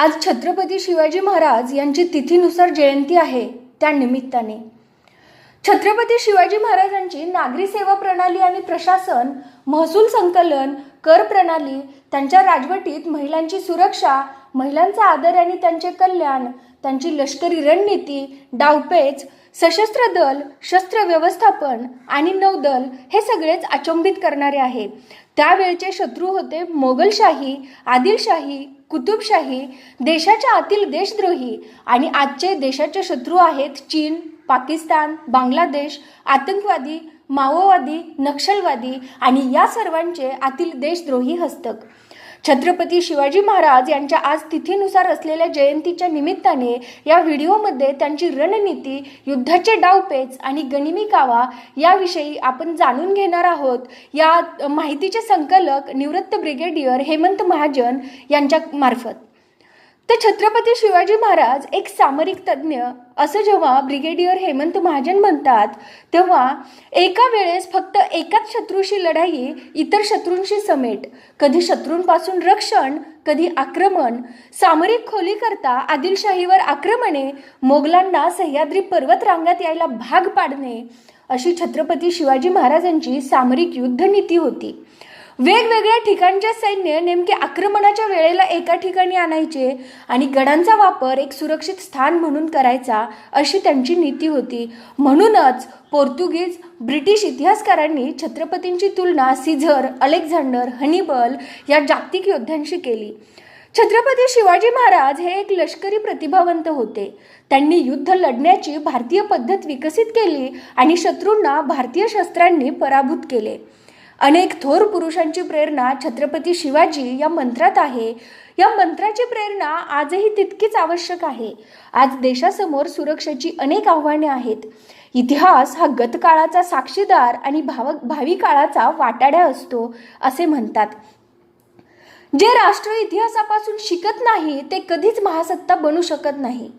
आज छत्रपती शिवाजी महाराज यांची तिथीनुसार जयंती आहे त्या निमित्ताने. छत्रपती शिवाजी महाराजांची नागरी सेवा प्रणाली आणि प्रशासन महसूल संकलन कर प्रणाली त्यांच्या राजवटीत महिलांची सुरक्षा महिलांचा आदर आणि त्यांचे कल्याण त्यांची लष्करी रणनीती डावपेच सशस्त्र दल शस्त्र व्यवस्थापन आणि नौदल हे सगळेच अचंबित करणारे आहे. त्यावेळचे शत्रू होते मोगलशाही आदिलशाही कुतुबशाही देशाच्या आतील देशद्रोही आणि आजचे देशाचे शत्रू आहेत चीन पाकिस्तान बांगलादेश आतंकवादी माओवादी नक्षलवादी आणि या सर्वांचे आतील देशद्रोही हस्तक. छत्रपती शिवाजी महाराज यांच्या आज तिथीनुसार असलेल्या जयंतीच्या निमित्ताने या व्हिडिओमध्ये त्यांची रणनीती युद्धाचे डावपेच आणि गनिमी कावा याविषयी आपण जाणून घेणार आहोत. या माहितीचे संकलक निवृत्त ब्रिगेडियर हेमंत महाजन यांच्या मार्फत. तर छत्रपती शिवाजी महाराज एक सामरिक तज्ज्ञ असं जेव्हा ब्रिगेडियर हेमंत महाजन म्हणतात तेव्हा एका वेळेस फक्त एकाच शत्रूशी लढाई इतर शत्रूंशी समेट कधी शत्रूंपासून रक्षण कधी आक्रमण सामरिक खोली करता आदिलशाहीवर आक्रमणे मोगलांना सह्याद्री पर्वत रांगात यायला भाग पाडणे अशी छत्रपती शिवाजी महाराजांची सामरिक युद्धनीती होती. वेगवेगळ्या ठिकाणचे सैन्य नेमके आक्रमणाच्या वेळेला एका ठिकाणी आणायचे आणि गडांचा वापर एक सुरक्षित स्थान म्हणून करायचा अशी त्यांची नीती होती. म्हणूनच पोर्तुगीज ब्रिटिश इतिहासकारांनी छत्रपतींची तुलना सिझर अलेक्झांडर हनिबल या जागतिक योद्ध्यांशी केली. छत्रपती शिवाजी महाराज हे एक लष्करी प्रतिभावंत होते. त्यांनी युद्ध लढण्याची भारतीय पद्धत विकसित केली आणि शत्रूंना भारतीय शस्त्रांनी पराभूत केले. अनेक थोर पुरुषांची प्रेरणा छत्रपती शिवाजी या मंत्रात आहे. या मंत्राची प्रेरणा आजही तितकीच आवश्यक आहे. आज देशासमोर सुरक्षेची अनेक आव्हाने आहेत. इतिहास हा गतकाळाचा साक्षीदार आणि भाव भावी काळाचा वाटाड्या असतो असे म्हणतात. जे राष्ट्र इतिहासापासून शिकत नाही ते कधीच महासत्ता बनू शकत नाही.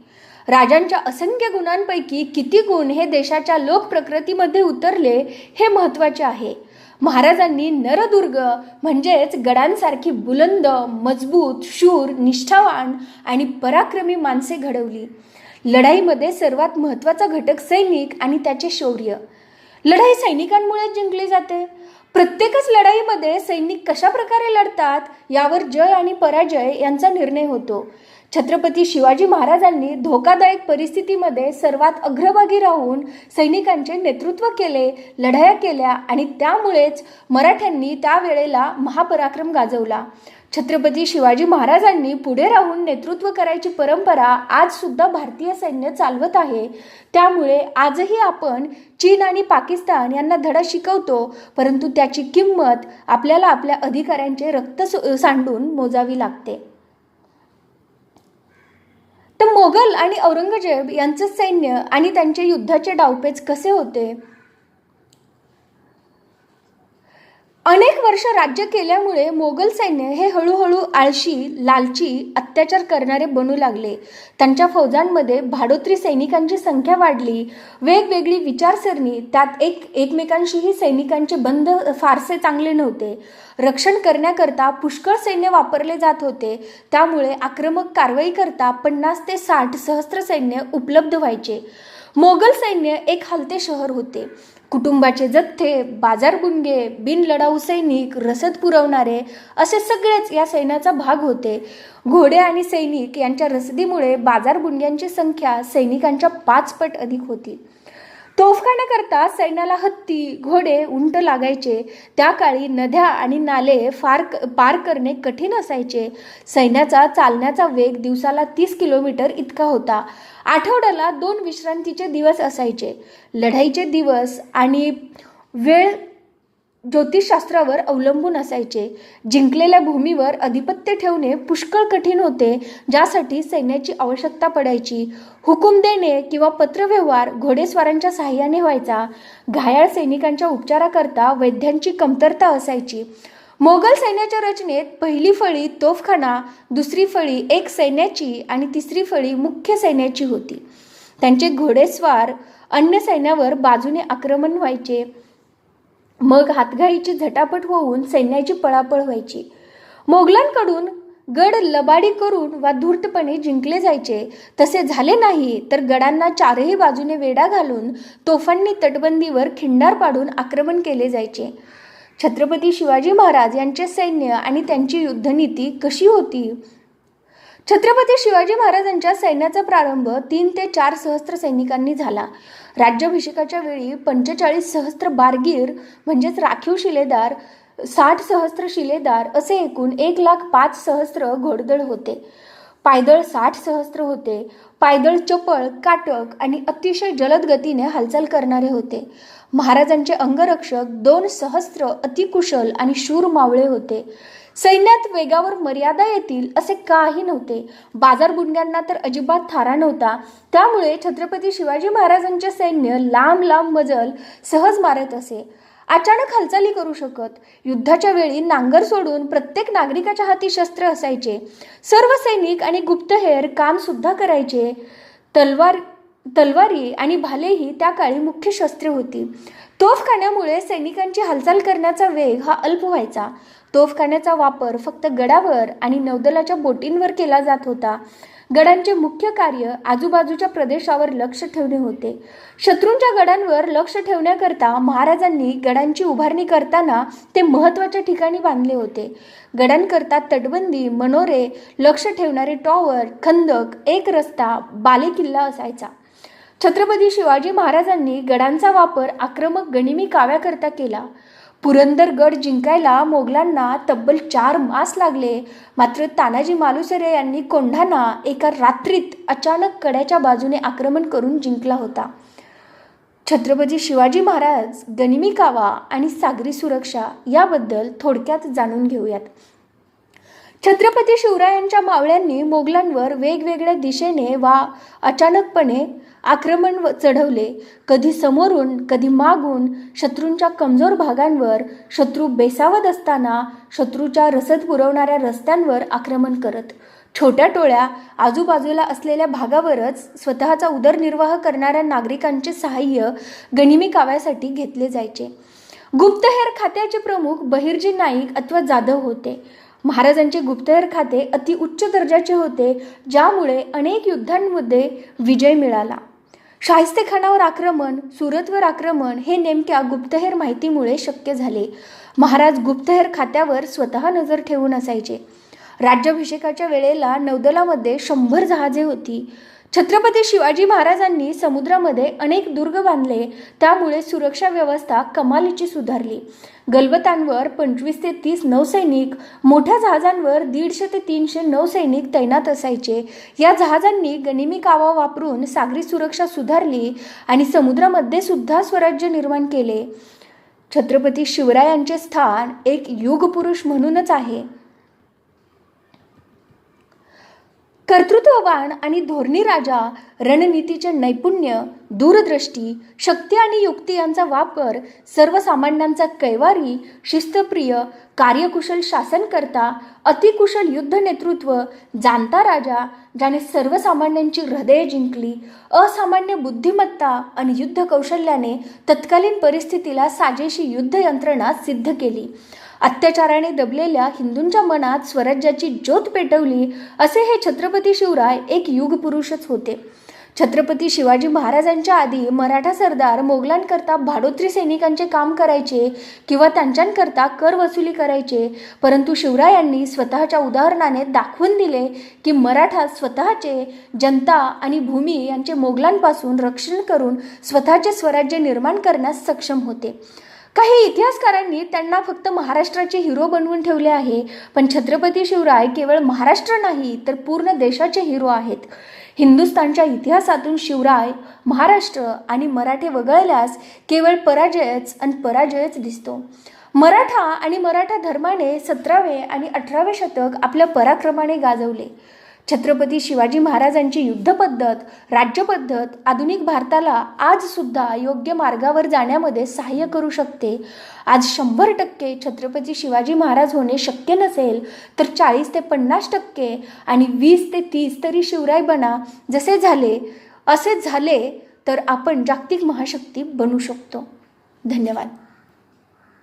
राजांच्या असंख्य गुणांपैकी किती गुण हे देशाच्या लोकप्रकृतीमध्ये उतरले हे महत्त्वाचे आहे. महाराजांनी नरदुर्ग म्हणजेच गडांसारखी बुलंद मजबूत शूर निष्ठावान आणि पराक्रमी माणसे घडवली. लढाईमध्ये सर्वात महत्त्वाचा घटक सैनिक आणि त्याचे शौर्य. लढाई सैनिकांमुळेच जिंकली जाते. प्रत्येकच लढाईमध्ये सैनिक कशा प्रकारे लढतात यावर जय आणि पराजय यांचा निर्णय होतो. छत्रपती शिवाजी महाराजांनी धोकादायक परिस्थितीमध्ये सर्वात अग्रभागी राहून सैनिकांचे नेतृत्व केले लढाया केल्या आणि त्यामुळेच मराठ्यांनी त्यावेळेला महापराक्रम गाजवला. छत्रपती शिवाजी महाराजांनी पुढे राहून नेतृत्व करायची परंपरा आज सुद्धा भारतीय सैन्य चालवत आहे. त्यामुळे आजही आपण चीन आणि पाकिस्तान यांना धडा शिकवतो परंतु त्याची किंमत आपल्याला आपल्या अधिकाऱ्यांचे रक्त सांडून मोजावी लागते. तर मोगल आणि औरंगजेब यांचं सैन्य आणि त्यांचे युद्धाचे डावपेच कसे होते अनेक वर्ष राज्य केल्यामुळे मोगल सैन्य हे हळूहळू आळशी लालची अत्याचार करणारे बनू लागले. त्यांच्या फौजांमध्ये भाडोत्री सैनिकांची संख्या वाढली. वेगवेगळी विचारसरणी त्यात एक एकमेकांशीही सैनिकांचे बंध फारसे चांगले नव्हते. रक्षण करण्याकरता पुष्कळ सैन्य वापरले जात होते. त्यामुळे आक्रमक कारवाई करता पन्नास ते साठ सहस्त्र सैन्य उपलब्ध व्हायचे. मोगल सैन्य एक हलते शहर होते. कुटुंबाचे जथ्थे बाजारगुंडे बिनलढाऊ सैनिक रसद पुरवणारे असे सगळेच या सैन्याचा भाग होते. घोडे आणि सैनिक यांच्या रसदीमुळे बाजारगुंड्यांची संख्या सैनिकांच्या पाचपट अधिक होती. तोफखान्याकरता सैन्याला हत्ती घोडे उंट लागायचे. त्या काळी नद्या आणि नाले फार पार करणे कठीण असायचे. सैन्याचा चालण्याचा वेग दिवसाला तीस किलोमीटर इतका होता. आठवड्याला दोन विश्रांतीचे दिवस असायचे. लढाईचे दिवस आणि वेळ ज्योतिषशास्त्रावर अवलंबून असायचे. जिंकलेल्या भूमीवर अधिपत्य ठेवणे पुष्कळ कठीण होते ज्यासाठी सैन्याची आवश्यकता पडायची. हुकूम देणे किंवा पत्रव्यवहार घोडेस्वारांच्या सहाय्याने व्हायचा. घायाळ सैनिकांच्या उपचाराकरता वैद्यांची कमतरता असायची. मोगल सैन्याच्या रचनेत पहिली फळी तोफखाना दुसरी फळी एक सैन्याची आणि तिसरी फळी मुख्य सैन्याची होती. त्यांचे घोडेस्वार अन्य सैन्यावर बाजूने आक्रमण व्हायचे. मग हातघाईची झटापट होऊन सैन्याची पळापळ व्हायची. मोगलांकडून गड लबाडी करून वा धूर्तपणे जिंकले जायचे. तसे झाले नाही तर गडांना चारही बाजूने वेढा घालून तोफांनी तटबंदीवर खिंडार पाडून आक्रमण केले जायचे. छत्रपती शिवाजी महाराज यांचे सैन्य आणि त्यांची युद्धनीती कशी होती? छत्रपती शिवाजी महाराजांच्या सैन्याचा प्रारंभ तीन ते चार सहस्त्र सैनिकांनी झाला. राज्याभिषेकाच्या वेळी पंचेचाळीस सहस्त्र बारगीर म्हणजेच राखीव शिलेदार साठ सहस्त्र शिलेदार असे एकूण एक लाख पाच सहस्त्र घोडदळ होते. पायदळ साठ सहस्त्र होते. पायदळ चपळ काटक आणि अतिशय जलद गतीने हालचाल करणारे होते. महाराजांचे अंगरक्षक दोन सहस्त्र अतिकुशल आणि शूर मावळे होते. सैन्यात वेगावर मर्यादा येतील असे काही नव्हते. बाजार गुंड्यांना तर अजिबात थारा नव्हता. त्यामुळे छत्रपती शिवाजी महाराजांचे सैन्य लांब लांब मजल सहज मारत असे. अचानक हालचाली करू शकत. युद्धाच्या वेळी नांगर सोडून प्रत्येक नागरिकाच्या हाती शस्त्र असायचे. सर्व सैनिक आणि गुप्तहेर काम सुद्धा करायचे. तलवार तलवारी आणि भालेही त्या काळी मुख्य शस्त्रे होती. तोफखान्यामुळे सैनिकांची हालचाल करण्याचा वेग हा अल्प व्हायचा. तोफखान्याचा वापर फक्त गडावर आणि नौदलाच्या बोटींवर केला जात होता. गडांचे मुख्य कार्य आजूबाजूच्या प्रदेशावर लक्ष ठेवणे होते. शत्रूंच्या गडांवर लक्ष ठेवण्याकरता महाराजांनी गडांची उभारणी करताना ते महत्त्वाच्या ठिकाणी बांधले होते. गडांकरता तटबंदी मनोरे लक्ष ठेवणारे टॉवर खंदक एक रस्ता बालेकिल्ला असायचा. छत्रपती शिवाजी महाराजांनी गडांचा वापर आक्रमक गणिमी काव्याकरता केला. पुरंदर गड जिंकायला मोगलांना तब्बल चार मास लागले. मात्र तानाजी मालुसरे यांनी कोंढाणा एका रात्रीत अचानक कड्याच्या बाजूने आक्रमण करून जिंकला होता. छत्रपती शिवाजी महाराज गनिमी कावा आणि सागरी सुरक्षा याबद्दल थोडक्यात जाणून घेऊयात. छत्रपती शिवरायांच्या मावळ्यांनी मोगलांवर वेगवेगळ्या दिशेने वा अचानकपणे आक्रमण व- चढवले. कधी समोरून कधी मागून शत्रूंच्या कमजोर भागांवर शत्रू बेसावत असताना शत्रूच्या रसद पुरवणाऱ्या रस्त्यांवर आक्रमण करत. छोट्या टोळ्या आजूबाजूला असलेल्या भागावरच स्वतःचा उदरनिर्वाह करणाऱ्या नागरिकांचे सहाय्य गनिमी काव्यासाठी घेतले जायचे. गुप्तहेर खात्याचे प्रमुख बहिर्जी नाईक अथवा जाधव होते. महाराजांचे गुप्तहेर खाते अति उच्च दर्जाचे होते ज्यामुळे अनेक युद्धांमध्ये विजय मिळाला. शाहिस्तेखानावर आक्रमण सुरतवर आक्रमण हे नेमक्या गुप्तहेर माहितीमुळे शक्य झाले. महाराज गुप्तहेर खात्यावर स्वतः नजर ठेवून असायचे. राज्याभिषेकाच्या वेळेला नौदलामध्ये शंभर जहाजे होती. छत्रपती शिवाजी महाराजांनी समुद्रामध्ये अनेक दुर्ग बांधले त्यामुळे सुरक्षा व्यवस्था कमालीची सुधारली. गलबतांवर पंचवीस ते तीस नौसैनिक मोठ्या जहाजांवर दीडशे ते तीनशे नौसैनिक तैनात असायचे. या जहाजांनी गनिमी कावा वापरून सागरी सुरक्षा सुधारली आणि समुद्रामध्ये सुद्धा स्वराज्य निर्माण केले. छत्रपती शिवरायांचे स्थान एक युगपुरुष म्हणूनच आहे. कर्तृत्ववान आणि धोरणी राजा रणनीतीचे नैपुण्य दूरदृष्टी शक्ती आणि युक्ती यांचा वापर सर्वसामान्यांचा कैवारी शिस्तप्रिय कार्यकुशल शासनकर्ता अतिकुशल युद्ध नेतृत्व जाणता राजा ज्याने सर्वसामान्यांची हृदये जिंकली असामान्य बुद्धिमत्ता आणि युद्ध कौशल्याने तत्कालीन परिस्थितीला साजेशी युद्ध यंत्रणा सिद्ध केली. अत्याचाराने दबलेल्या हिंदूंच्या मनात स्वराज्याची ज्योत पेटवली असे हे छत्रपती शिवराय एक युगपुरुषच होते. छत्रपती शिवाजी महाराजांच्या आधी मराठा सरदार मोगलांकरता भाडोत्री सैनिकांचे काम करायचे किंवा त्यांच्यांकरता कर वसुली करायचे परंतु शिवरायांनी स्वतःच्या उदाहरणाने दाखवून दिले की मराठा स्वतःचे जनता आणि भूमी यांचे मोगलांपासून रक्षण करून स्वतःचे स्वराज्य निर्माण करण्यास सक्षम होते. काही इतिहासकारांनी त्यांना फक्त महाराष्ट्राचे हिरो बनवून ठेवले आहे. पण छत्रपती शिवराय केवळ महाराष्ट्र नाही तर पूर्ण देशाचे हिरो आहेत. हिंदुस्थानच्या इतिहासातून शिवराय महाराष्ट्र आणि मराठे वगळल्यास केवळ पराजयच आणि पराजयच दिसतो. मराठा आणि मराठा धर्माने सतरावे आणि अठरावे शतक आपल्या पराक्रमाने गाजवले. छत्रपती शिवाजी महाराजांची युद्धपद्धत राज्यपद्धत आधुनिक भारताला आजसुद्धा योग्य मार्गावर जाण्यामध्ये सहाय्य करू शकते. आज शंभर टक्के छत्रपती शिवाजी महाराज होणे शक्य नसेल तर चाळीस ते पन्नास टक्के आणि वीस ते तीस तरी शिवराय बना. जसे झाले असे झाले तर आपण जागतिक महाशक्ती बनू शकतो. धन्यवाद.